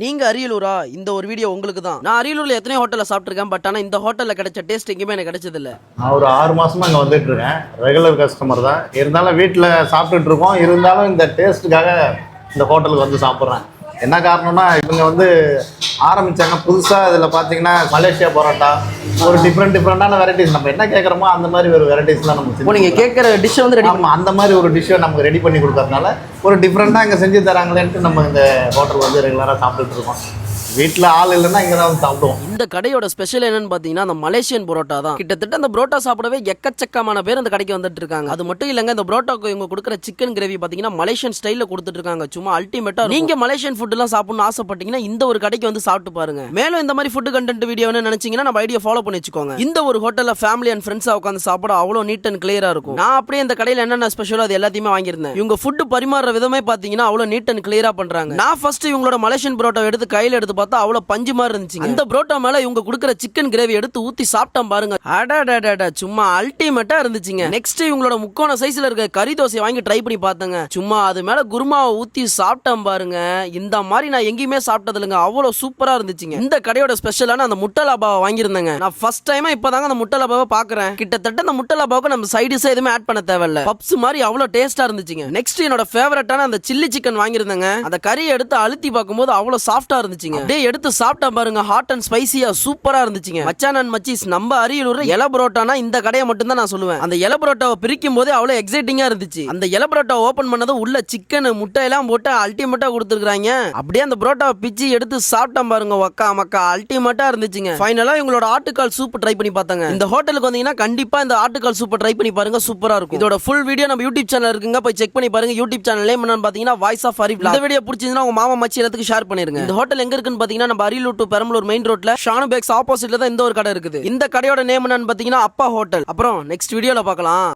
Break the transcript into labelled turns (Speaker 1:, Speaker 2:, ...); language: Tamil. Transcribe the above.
Speaker 1: நீங்க அரியலூரா? இந்த ஒரு வீடியோ உங்களுக்கு தான் நான் அரியலூர்ல எத்தனையோ ஹோட்டல்ல சாப்பிட்டிருக்கேன் பட் ஆனா இந்த ஹோட்டல்ல கிடைச்ச டேஸ்ட் எங்கேயுமே எனக்கு கிடைச்சது இல்ல
Speaker 2: நான் ஒரு ஆறு மாசமா இங்க வந்துட்டு இருக்கேன் ரெகுலர் கஸ்டமர் தான். இருந்தாலும் வீட்டில் சாப்பிட்டுட்டு இருக்கோம். இருந்தாலும் இந்த டேஸ்ட்டுக்காக இந்த ஹோட்டலுக்கு வந்து சாப்பிட்றேன். என்ன காரணம்னா இவங்க வந்து ஆரம்பிச்சாங்க புதுசாக இதில் பார்த்தீங்கன்னா மலேசியா பரோட்டா ஒரு டிஃப்ரெண்ட் டிஃப்ரெண்டான வெரைட்டிஸ் நம்ம என்ன கேட்குறோமோ அந்த மாதிரி ஒரு வெரைட்டிஸ்லாம் நம்ம
Speaker 1: இப்போ நீங்க
Speaker 2: செஞ்சு
Speaker 1: கேட்கற டிஷ் வந்து ரெடி
Speaker 2: அந்த மாதிரி ஒரு டிஷ்ஷை நமக்கு ரெடி பண்ணி கொடுக்கறதுனால ஒரு டிஃப்ரெண்ட்டாக இங்கே செஞ்சு தராங்களேன்ட்டு நம்ம இந்த ஹோட்டல் வந்து ரெகுலராக சாப்பிட்டுட்டு இருக்கோம். வீட்டில் ஆள் இல்லைன்னா இங்கே தான் சாப்பிடுவோம்.
Speaker 1: இந்த கடையோட ஸ்பெஷல் என்னன்னு பாத்தீங்கன்னா அந்த மலேசியன் புரோட்டா தான். கிட்டத்தட்ட அந்த புரோட்டா சாப்பிடவே எக்கச்சக்கமான பேர் அந்த கடைக்கு வந்துட்டு இருக்காங்க. அது மட்டும் இல்லங்க இந்த புரோட்டாக்கு இவங்க கொடுக்குற சிக்கன் கிரேவி பாத்தீங்கன்னா மலேசியன் ஸ்டைலில் கொடுத்துட்டு இருக்காங்க. சும்மா அல்டிமேட்டா நீங்க மலேசியன் ஃபுட் எல்லாம் சாப்பிடணும்னு ஆசைப்பட்டீங்கன்னா இந்த ஒரு கடைக்கு வந்து சாப்பிட்டு பாருங்க. மேலும் இந்த மாதிரி ஃபுட் கண்டென்ட் வீடியோ நினைச்சீங்கன்னா நம்ம ஐடியா ஃபாலோ பண்ணி வச்சுக்கோங்க. இந்த ஒரு ஹோட்டல்ல ஃபேமிலி அண்ட் ஃப்ரெண்ட்ஸா உட்காந்து சாப்பிட அவ்வளவு நீட் அண்ட் கிளியரா இருக்கும். நான் அப்படியே இந்த கடையில என்னென்ன ஸ்பெஷலோ அது எல்லாத்தையுமே வாங்கியிருந்தேன். இவங்க ஃபுட் பரிமாறுற விதமே பாத்தீங்கன்னா அவ்வளவு நீட் அண்ட் கிளியரா பண்றாங்க. நான் ஃபர்ஸ்ட் இவங்களோட மலேசியன் புரோட்டா எடுத்து கையில எடுத்து பார்த்தா அவ்வளவு பஞ்சு மாதிரி இருந்துச்சு அந்த புரோட்டா மேல இவங்க கொடுக்குற சிக்கன் கிரேவி எடுத்து ஊத்தி சாப்பிட்டேன் பாருங்க. அடடடட சும்மா அல்டிமேட்டா இருந்துச்சுங்க. நெக்ஸ்ட் இவங்களோட முக்கோண சைஸ்ல இருக்க கறி தோசை வாங்கி ட்ரை பண்ணி பார்த்தேங்க. சும்மா அது மேல குருமாவை ஊத்தி சாப்பிட்டேன் பாருங்க. இந்த மாதிரி நான் எங்கேயுமே சாப்பிட்டது இல்லைங்க அவ்வளவு சூப்பரா இருந்துச்சுங்க. இந்த கடையோட ஸ்பெஷலான அந்த முட்டை லாபாவை வாங்கியிருந்தேங்க. நான் ஃபர்ஸ்ட் டைமா இப்பதாங்க அந்த முட்டை லாபாவை பாக்குறேன் கிட்டத்தட்ட அந்த முட்டை லாபாவுக்கு நம்ம சைடிஸ் எதுவுமே ஆட் பண்ண தேவையில்ல. பப்ஸ் மாதிரி அவ்வளவு டேஸ்டா இருந்துச்சுங்க. நெக்ஸ்ட் என்னோட ஃபேவரட்டான அந்த சில்லி சிக்கன் வாங்கியிருந்தேங்க. அந்த கறியை எடுத்து அழுத்தி பார்க்கும்போது அவ்வளவு சாஃப்டா இருந்துச்சுங்க. அப்படியே எடுத்து சாப்பிட்டா பாருங்க ஹாட் அண்ட் ஸ்பைசியா சூப்பரா இருந்துச்சுங்க. மச்சான் அண்ட் மச்சிஸ் நம்ம அரியலூர் இல பரோட்டானா இந்த கடையை மட்டும் தான் நான் சொல்லுவேன். அந்த இல பரோட்டாவை பிரிக்கும் போதே அவ்வளவு எக்ஸைட்டிங்கா இருந்துச்சு. அந்த இல பரோட்டா ஓபன் பண்ணது உள்ள சிக்கன் முட்டை எல்லாம் போட்டு அல்டிமேட்டா கொடுத்துருக்காங்க அப்படியே அந்த பரோட்டாவை பிச்சு எடுத்து சாப்பிட்டா பாருங்க ஒக்கா மக்கா அல்டிமேட்டா இருந்துச்சுங்க. ஃபைனலா இவங்களோட ஆட்டுக்கால் சூப் ட்ரை பண்ணி பார்த்தாங்க. இந்த ஹோட்டலுக்கு வந்தீங்கன்னா கண்டிப்பா இந்த ஆட்டுக்கால் சூப்பை ட்ரை பண்ணி பாருங்க சூப்பரா இருக்கும். இதோட ஃபுல் வீடியோ நம்ம யூடியூப் சேனல் இருக்குங்க போய் செக் பண்ணி பாருங்க. யூடியூப் சேனல் நேம் என்னன்னு பாத்தீங்கன்னா வாய்ஸ் ஆஃப் அரிப் இந்த வீடியோ பிடிச்சிருந்தா உங்க மாமா மச்சி எல்லாத்துக்கு ஷேர் பண்ணிருங்க. இந்த ஹோட்டல் எங்க இருக்குன்னு பாத்தீங்கன்னா நம்ம அரியலூர் டு பெரம்பலூர் மெயின் ரோட்ல ஷானு பேக்ஸ் ஆப்போசிட்ல தான் இந்த ஒரு கடை இருக்குது. இந்த கடையோட நேம் என்னன்னு பாத்தீங்கன்னா அப்பா ஹோட்டல். அப்புறம் நெக்ஸ்ட் வீடியோல பார்க்கலாம்.